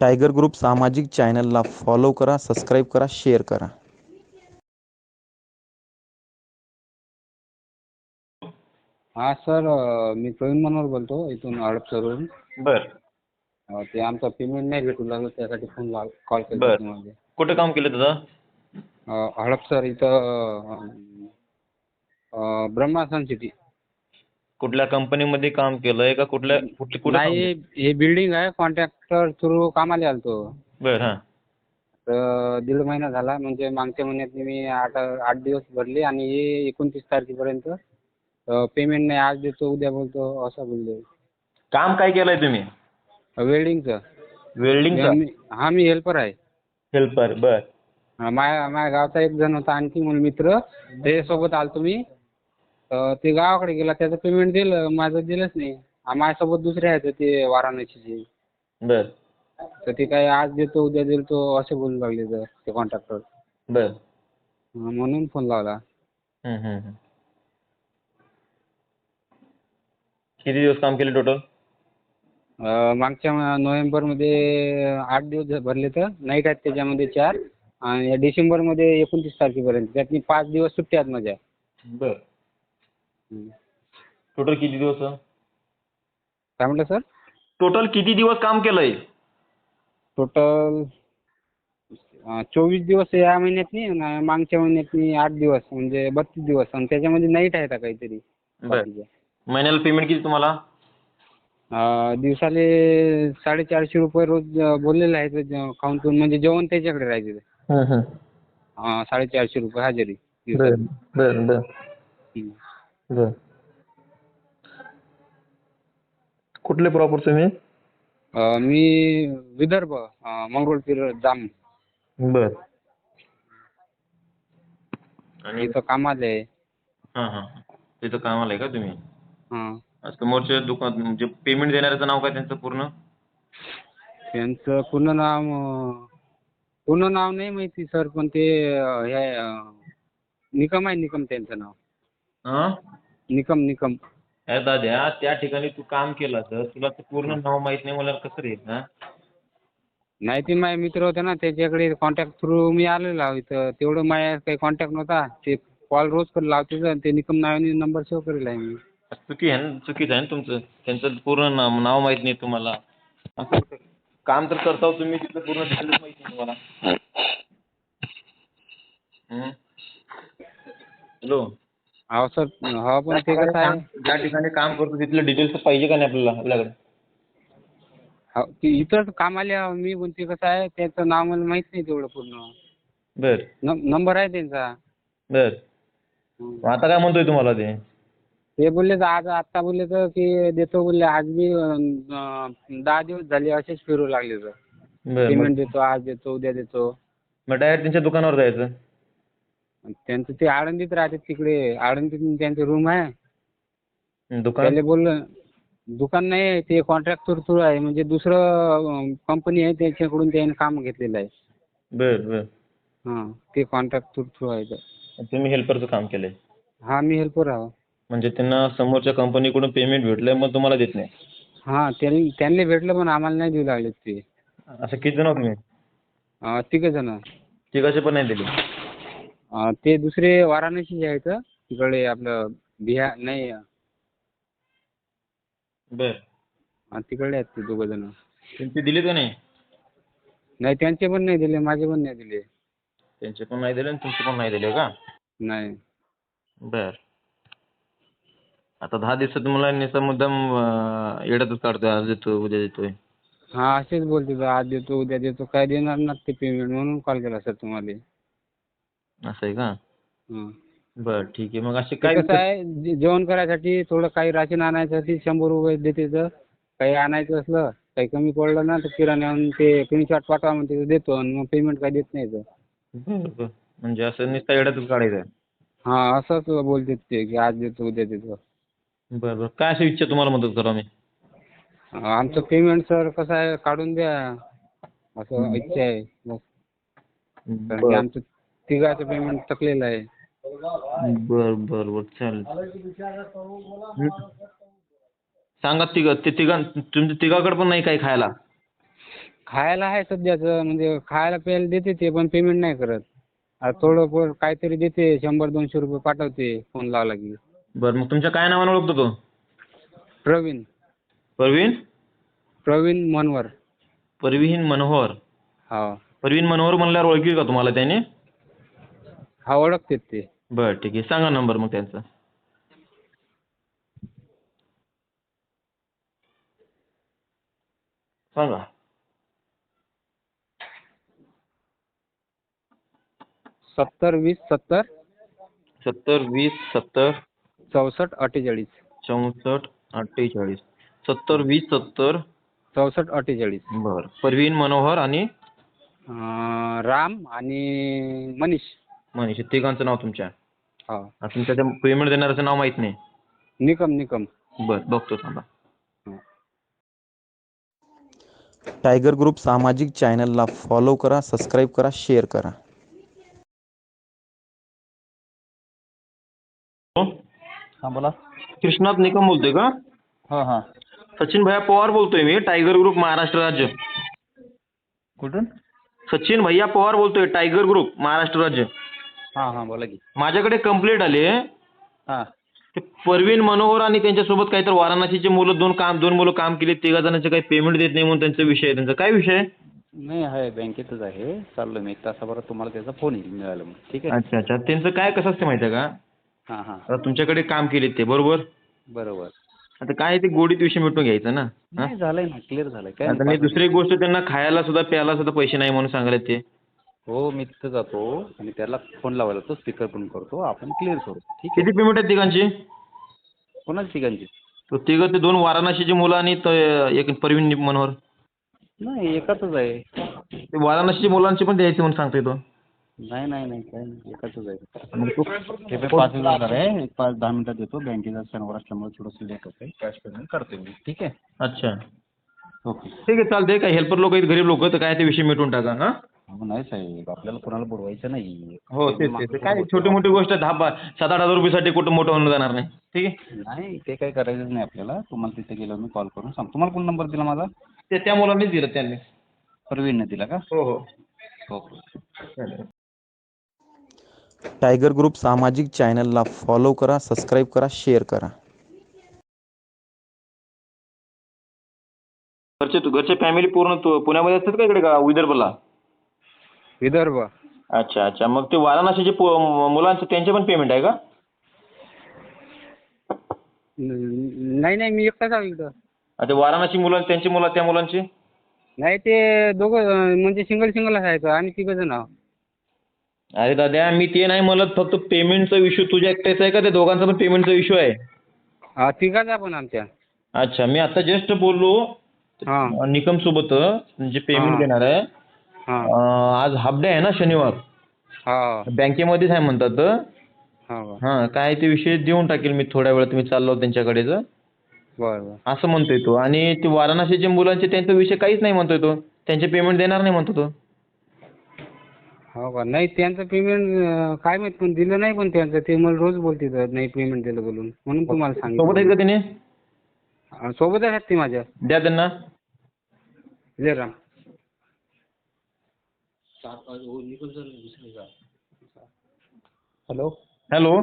Tiger group सामाजिक चॅनलला follow करा सबस्क्राईब करा शेअर करा. हा सर मी प्रवीण मनोहर बोलतो इथून हडपसरवरून बर. ते आमचं पेमेंट नाही भेटू लागलं त्यासाठी फोन लाव कॉल केला बर. तुम्हाला कुठं काम केलं तुझं अ, हडपसर इथं अ, ब्रह्मासन सिटी कुठल्या कंपनीमध्ये काम केलंय का कुठल्या कुठली कुठं नाही हे बिल्डिंग आहे कॉन्ट्रॅक्टर थ्रू कामाला आलतो? बर हा. तर दीड महिना झाला म्हणजे मागच्या महिन्यात मी आठ आठ दिवस भरले आणि हे एकोणतीस तारखेपर्यंत पेमेंट नाही आज देतो उद्या बोलतो असं बोलले. काम काय केलंय तुम्ही? वेल्डिंगचं. वेल्डिंगचा? मी- हा मी हेल्पर आहे. हेल्पर बर. हा, माझ्या माझ्या गावचा एक जण होता आणखी म्हणून मित्र त्याच्यासोबत आलतो मी. तर ते गावाकडे गेला त्याचं पेमेंट दिलं माझं दिलंच नाही. हा, माझ्यासोबत दुसरे आहेत ते वाराणसीचे. बर. तर ते काय आज देतो उद्या देतो असे बोलू लागले तर ते कॉन्ट्रॅक्टर बर. म्हणून फोन लावला. हम्म, हम्म, हम्म. किती दिवस काम केले टोटल अं, मागच्या म- नोव्हेंबरमध्ये आठ दिवस झ- भरले तर नाईट आहेत त्याच्यामध्ये चार. आणि डिसेंबरमध्ये एकोणतीस तारखेपर्यंत त्यातनी पाच दिवस सुट्ट्या आहेत माझ्या. बर. टोटल किती दिवस? काय म्हटलं सर? टोटल किती दिवस काम केलंय? टोटल चोवीस दिवस या महिन्यातनी आणि मागच्या महिन्यातनी आठ दिवस म्हणजे बत्तीस दिवस. आणि त्याच्यामध्ये नाईट आहे का काहीतरी. बर. महिन्याला पेमेंट किती तुम्हाला? अं, दिवसाले साडेचारशे रुपये रोज अं, बोललेले आहेत जे- खाऊन पिऊन म्हणजे जेवण त्याच्याकडे राहायचे अं, साडेचारशे रुपये हजेरी. दिवसाला. बर बर. बर. कुठले प्रॉपर तुम्ही? अं, मी विदर्भ अं, मंगरुळपीर जाम. बर. आणि इथं कामाला आहे. हां हां तिथं कामाला आहे का तुम्ही? हां. समोरच्या दुकान म्हणजे पेमेंट देणाऱ्याचं नाव काय त्यांचं पूर्ण? त्यांचं पूर्ण नाव अं, पूर्ण नाव नाही माहिती सर पण ते अं, हे अं, निकम आहे निकम त्यांचं नाव. हां? निकम निकम. अरे दाद्या त्या ठिकाणी तू काम केलं तर तुला ते पूर्ण नाव माहीत नाही मला कसं रे हा? नाही ते माझे मित्र होते ना त्याच्याकडे कॉन्टॅक्ट थ्रू मी आलेलो आहो इथं. तेवढं माझ्या काही कॉन्टॅक्ट नव्हता. ते कॉल रोज कर लावते ते निकम नावाने नंबर सेव्ह करेल आहे मी. चुकी आहे ना चुकीचं आहे ना तुमचं? त्यांचं पूर्ण नाव नाव माहीत नाही तुम्हाला. असं? काम तर करता हो तुम्ही तिथलं पूर्ण माहीत नाही तुम्हाला. हॅलो हो सर हो पण ते कसं आहे? ज्या ठिकाणी काम करतो तिथलं डिटेल्स पाहिजे का नाही आपल्याला आपल्याकडे? हो, ते इथंच कामाला आहे मी पण ते कसं आहे त्याचं नाव मला माहीत नाही तेवढं पूर्ण. बर. नं- नंबर आहे त्यांचा. बर. हं. आता काय म्हणतोय तुम्हाला ते? ते बोलले तर आज आत्ता बोलले तर की देतो बोलले आज मी अं, दहा दिवस झाले असेच फिरू लागले तर बर पेमेंट देतो आज देतो उद्या देतो. मग डायरेक्ट त्यांच्या दुकानावर जायचं? त्यांचं ते आळंदीत राहते तिकडे. आळंदीत त्यांचे रूम आहे. दुकान? त्याला बोललं दुकान नाही आहे ते कॉन्ट्रॅक्ट थ्रू आहे. म्हणजे दुसरं कंपनी आहे त्याच्याकडून त्याने काम घेतलेलं आहे. बर बर. हां ते कॉन्ट्रॅक्ट थ्रू आहे तर तुम्ही हेल्परचं काम केलंय? हां मी हेल्पर आहो. म्हणजे त्यांना समोरच्या कंपनीकडून पेमेंट भेटलंय मग तुम्हाला देत नाही? हां त्यांनी त्यांना भेटलं पण आम्हाला नाही देऊ लागले ते. असं किती जण आहोत तुम्ही? अं, तिघं जण. तिघाचे पण नाही दिले? ते दुसरे वाराणसीचे आहेत तिकडे आपलं बिहार नाही बर. तिकडे आहेत ते दोघं जण. त्यांचे दिले का नाही? नाही त्यांचे पण नाही दिले माझे पण नाही दिले. त्यांचे पण नाही दिले आणि तुमचे पण नाही दिले का? नाही. बर. आता दहा दिवसात मला निसा मुद्दाम अं, येड्यातच काढतोय आज देतो उद्या देतोय. हां असेच बोलते आज देतो उद्या देतो. काय देणार ना ते पेमेंट म्हणून कॉल केला सर तुम्हाला. असं आहे का. बर ठीक आहे. मग असे ते काय कसं आहे जेवण करायसाठी थोडं काही राशन आणायसाठी शंभर रुपये देते तर काही आणायचं असलं काही कमी पडलं ना तर किराण्याहून ते स्क्रीनशॉट पाठवा म्हणते तर देतो आणि मग पेमेंट काही देत नाही तर बर, बर. म्हणजे असं नुसतं येड्यातच काढायचं. हां असंच बोलते ते की आज देतो उद्या देतो. बरं बरं. काय अशी इच्छा तुम्हाला मदत करा मी? आमचं पेमेंट सर कसं आहे काढून द्या. असं इच्छा आहे. बस. कारण की आमचं तिघाचं पेमेंट थकलेलं आहे. बर बर बर चालेल. सांगा तिघ ते तिघां तुमच्या तिघाकडे पण नाही काही खायला? खायला आहे सध्याचं म्हणजे खायला प्यायला देते ते पण पेमेंट नाही करत. आता थोडं पोर काहीतरी देते शंभर दोनशे रुपये पाठवते फोन लावला की. बरं मग तुमच्या काय नावाने ओळखतो तो? प्रवीण. परवीन प्रवीण मनवर परवीन मनोहर. हा. परवीन मनोहर म्हणल्यावर ओळखील का तुम्हाला त्याने? हा ओळखतेत ते. बरं ठीक आहे. सांगा नंबर मग त्यांचा. सांगा. सत्तर वीस सत्तर? सत्तर वीस सत्तर. चौसष्ट अठ्ठेचाळीस. चौसष्ट अठ्ठेचाळीस. सत्तर वीस सत्तर. चौसष्ट अठ्ठेचाळीस. बरं. परवीन मनोहर आणि? अं, राम आणि मनीष. मनीष तिघांचं नाव तुमच्या? हा. आणि तुमच्या त्या पेमेंट देणाऱ्याचं नाव माहीत नाही? निकम निकम. बरं बघतो थांबा. टायगर ग्रुप सामाजिक चॅनलला फॉलो करा सबस्क्राईब करा शेअर करा? हां बोला. कृष्णात निकम बोलतोय का? हां हां. सचिन भैया पवार बोलतोय मी टायगर ग्रुप महाराष्ट्र राज्य. कुठून? सचिन भैया पवार बोलतोय टायगर ग्रुप महाराष्ट्र राज्य. हां हां बोला की. माझ्याकडे कंप्लेंट आली हां. ते परवीन मनोहर आणि त्यांच्यासोबत काहीतरी वाराणसीचे मुलं दोन काम दोन मुलं काम केले तिघा जणांचे काही पेमेंट देत नाही म्हणून त्यांचा विषय आहे त्यांचा. काय विषय आहे? नाही आहे बँकेतच आहे. चाललो मी एक तासाभरात तुम्हाला त्याचा फोन येईल मिळाला मग. ठीक आहे? अच्छा अच्छा. त्यांचं काय कसं असते माहिती आहे का? हां हां. आता तुमच्याकडे काम केले ते बरोबर? बरोबर. आता काय ते गोडीत विषय मिटून घ्यायचं ना? हा? नाही झालंय ना क्लिअर झालंय. काय आता नाही, मी दुसरी गोष्ट त्यांना खायला सुद्धा प्यायला सुद्धा पैसे नाही म्हणून सांगायला ते. हो मी तिथं जातो आणि त्याला फोन लावायला तो स्पीकर पण करतो आपण क्लिअर करू. ठीक आहे? किती पेमेंट आहेत तिघांची? कोणाची ठिकाणची तो तिघं ते दोन वाराणसीची मुलं आणि तो एक परवीन मनोहर. नाही एकाचंच आहे. ते वाराणसीच्या मुलांची पण द्यायचे म्हणून सांगतोय तो. नाही नाही नाही काय नाही एकाचंच आहे. मग तो ते पण पाच हजार आहे. एक पाच दहा मिनिटात येतो बँकेचा शनिवार असल्यामुळे थोडंसं लेट होतं कॅश पेमेंट करतो मी. ठीक आहे? अच्छा. ओके. ठीक आहे चालतंय. काय हेल्पर लोक आहेत गरीब लोक तर काय ते विषय मिटून टाका हा हो, नाही साहेब आपल्याला कोणाला बुडवायचं नाही. हो तेच काय छोटी मोठी गोष्ट आहे दहा बा सात आठ हजार रुपयासाठी कुठं मोठं होऊन जाणार नाही. ठीक आहे? नाही ते काही करायचंच नाही आपल्याला. तुम्हाला तिथे गेल्यावर मी कॉल करून सांग तुम्हाला कोण नंबर दिला माझा? ते त्या मुलांनीच दिलं त्यांनी. प्रवीणने दिला का? हो हो. ओके. चालेल टायगर ग्रुप सामाजिक चॅनलला फॉलो करा सबस्क्राईब करा शेअर करा. घरचे घरचे फॅमिली पूर्ण तु- पुण्यामध्ये असतात का इकडे का विदर्भला? विदर्भ. अच्छा अच्छा. मग ते वाराणसीचे पो- मुलांचं त्यांचे पण पेमेंट आहे का? न- नाही नाही मी एकटाच आहे इकडं आता वाराणसी मुलं त्यांची मुलं त्या मुलांची? नाही ते दोघं अं, म्हणजे सिंगल सिंगल असायचं आम्ही तिघं जण आहोत. अरे दादा मी ते नाही म्हणत फक्त पेमेंटचा इश्यू तुझ्या एकट्याचा आहे का? त्या दोघांचा पण पेमेंटचा इश्यू आहे. हा तिघाचा पण आमच्या. अच्छा मी आता जस्ट बोललो हां. निकम सोबत जे पेमेंट हा. देणार आहे. आज हाफ डे आहे ना शनिवार. हा. बँकेमध्येच आहे म्हणतात. हा हां काय ते विषय देऊन टाकेल मी थोड्या वेळात मी चाललो त्यांच्याकडेच असं म्हणतोय तो. आणि ते वाराणसीचे मुलांचे त्यांचा विषय काहीच नाही म्हणतोय तो. त्यांचे पेमेंट देणार नाही म्हणतो तो. हो का? नाही त्यांचं पेमेंट काय माहीत पण दिलं नाही पण त्यांचं. ते मला रोज बोलते नाही पेमेंट दिलं बोलून. म्हणून तुम्हाला सोबत आहेत सांगितलं का त्याने हा, सोबतच आहेत ते माझ्या. द्या त्यांना. जयराम हेलो। हॅलो।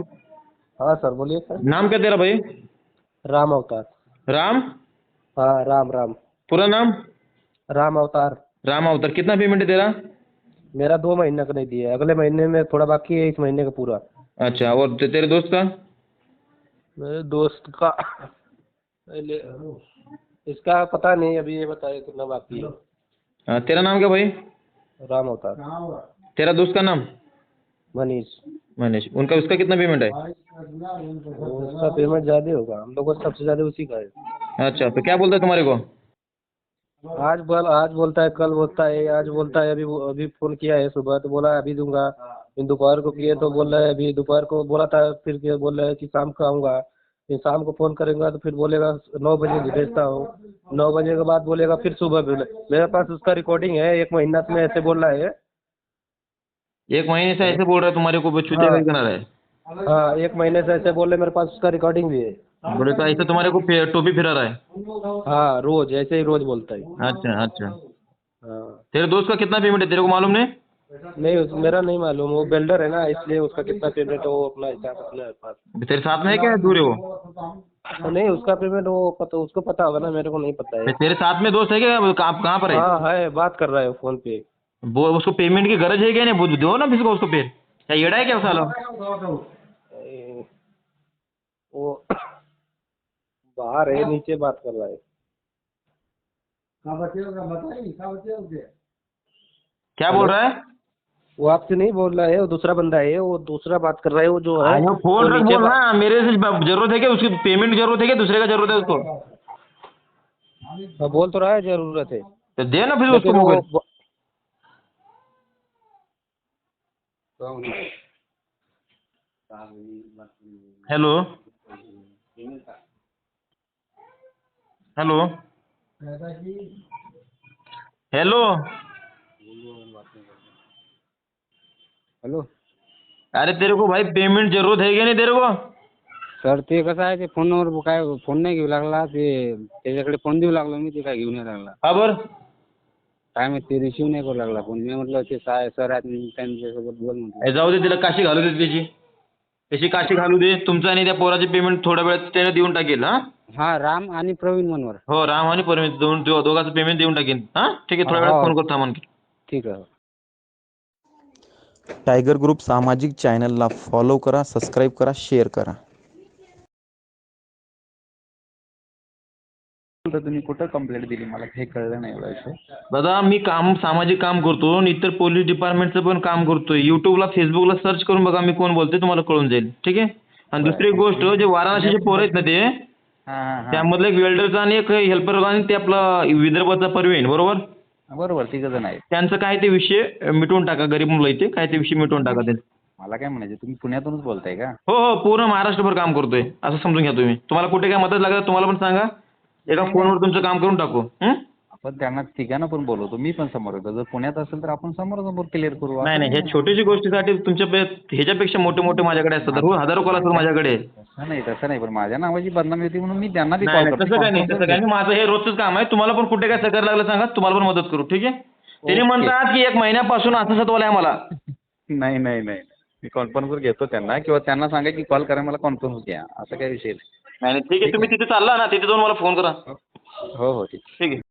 हाँ सर बोलिए सर। नाम क्या तेरा भाई? राम अवतार। राम? हाँ राम राम। पूरा नाम? राम अवतार। राम अवतार। कितना पेमेंट है तेरा मेरा दो महीने का नहीं दिया है। अगले महीने में थोड़ा बाकी है इस महीने का पूरा। अच्छा और ते- तेरे दोस्त का? मेरे दोस्त का इसका पता नहीं अभी ये बताए कितना बाकी है। हाँ, तेरा नाम क्या भाई? राम अवतार। तेरा दोस्त का नाम? मनीष। मनीष। उनका उसका कितना पेमेंट है? उसका पेमेंट ज़्यादा होगा। हम लोग को सबसे ज़्यादा उसी का है। अच्छा तो क्या बोलता है तुम्हारे को? आज बोल आज बोलता है कल बोलता है आज बोलता है अभी अभी फ़ोन किया है सुबह तो बोला अभी दूँगा। दोपहर को किए तो बोल रहा है अभी दोपहर को बोला था फिर के बोल रहा है कि शाम को आऊँगा। फिर शाम को फ़ोन करेंगे तो फिर बोलेगा नौ बजे भेजता हूँ। नौ बजे के बाद बोलेगा फिर सुबह बोले मेरे पास उसका रिकॉर्डिंग है एक महीना में ऐसे बोल रहा है। एक महीने से ऐसे बोल रहा है तुम्हारे को हाँ। हाँ। एक महीने से ऐसे बोल रहे मेरे पास उसका रिकॉर्डिंग भी है। है बोले तो ऐसे तुम्हारे को टोपी फिरा रहा है? हाँ रोज ऐसे ही रोज बोलता है। अच्छा अच्छा। हाँ। तेरे दोस्त का कितना पेमेंट है तेरे को मालूम नहीं? नहीं उस, मेरा नहीं मालूम वो बिल्डर है ना इसलिए उसका कितना पेमेंट है वो अपना हिसाब अपने पास। तेरे साथ में है क्या दूर है वो? नहीं उसका पेमेंट वो पता उसको पता होगा ना मेरे को नहीं पता है। तेरे साथ में दोस्त है क्या? कहाँ कहाँ पर है? हाँ है बात कर रहा है फ़ोन पे। वो उसको पेमेंट की गरज है क्या नहीं? दो ना किसी को उसको फिर। क्या येड़ा है क्या साला? वो बाहर है नीचे बात कर रहा है। क्या बोल रहा है? वो आपसे नहीं बोल रहा है वो दूसरा बंदा है वो दूसरा बात कर रहा है वो जो है अरे फ़ोन रख बोल रहा मेरे से ज़रूरत है क्या उसकी पेमेंट ज़रूरत है क्या दूसरे का ज़रूरत है उसको? हाँ, बोल तो रहा है ज़रूरत है। तो दे ना फिर उसको mobile hello. Hello. Hello. Hello. अरे तेरे को भाई पेमेंट जरूरत है क्या नहीं तेरे को? सर ते कसं आहे ते फोनवर काय फोन नाही घेऊ लागला ते त्याच्याकडे फोन देऊ लागलो मी ते काय घेऊन नाही लागला. खबर काय माहिती ते रिसिव्ह नाही करू लागला फोन. मी म्हटलं ते साय सर आहेत मी त्यांच्यासोबत बोल म्हटलं. जाऊ दे तिला काशी घालू दे त्याची. त्याची काशी घालू दे. तुमचं आणि त्या पोराचे पेमेंट थोड्या वेळात त्याने देऊन टाकेल हा? हा राम आणि प्रवीण मनवर. हो राम आणि परमेश दोन दो- दोघांचं पेमेंट देऊन टाकेन. हा? ठीक आहे थोड्या वेळात हो. फोन करतो थांबा आणखी. ठीक आहे. टायगर ग्रुप सामाजिक चॅनलला फॉलो करा सबस्क्राईब करा शेअर करा. तर तुम्ही कुठं कंप्लेंट दिली? मला हे कळलं नाही एवढा विषय दादा मी काम सामाजिक काम करतो आणि इतर पोलीस डिपार्टमेंटचं पण काम करतोय. युट्यूबला फेसबुकला सर्च करून बघा मी कोण बोलतोय तुम्हाला कळून जाईल. ठीक आहे? आणि दुसरी एक गोष्ट जे वाराणसीचे पोरं आहेत ना ते हां हां हां. त्यामधलं एक वेल्डरचा आणि एक हेल्पर आणि ते आपला विदर्भाचा परवीन बरोबर? बरोबर तिघ जण आहेत. त्यांचं काय ते विषय मिटवून टाका गरीब मुलं इथे काय ते विषय मिटवून टाका ते मला काय म्हणायचं तुम्ही पुण्यातूनच बोलताय का? हो हो पूर्ण महाराष्ट्रभर काम करतोय असं समजून घ्या तुम्ही. तुम्हाला कुठे काय मदत लागत तुम्हाला पण सांगा. एका फोनवर तुमचं काम करून टाकू हं? आपण त्यांना तिघांना पण बोलवतो. मी पण समोर येतो. जर पुण्यात असेल तर आपण समोरासमोर क्लिअर करू. नाही नाही ह्या छोटीशी गोष्टीसाठी तुमच्या पे- ह्याच्यापेक्षा मोठे मोठे माझ्याकडे असतात. रोज हजारो कॉल असतात माझ्याकडे. तसं नाही तसं नाही. पण माझ्या नावाची बदनामी होती म्हणून मी त्यांना बी नाही कॉल नाही, करतो. तसं काय नाही तसं काय नाही. माझं हे रोजच काम आहे. तुम्हाला पण कुठे काय सहकार्य लागलं सांगा. तुम्हाला पण मदत करू. ठीक आहे? त्यांनी. म्हणतात की एक महिन्यापासून असं सत्वालं आहे मला. नाही नाही नाही. मी कॉन्फरन्सवर घेतो त्यांना किंवा त्यांना सांगा की कॉल करा मला कॉन्फरन्स घ्या. असं काही विषय नाही. नाही नाही, ठीक आहे. तुम्ही तिथे चालला ना. तिथे जाऊन मला फोन करा. हो हो ठीक. ठीक आहे.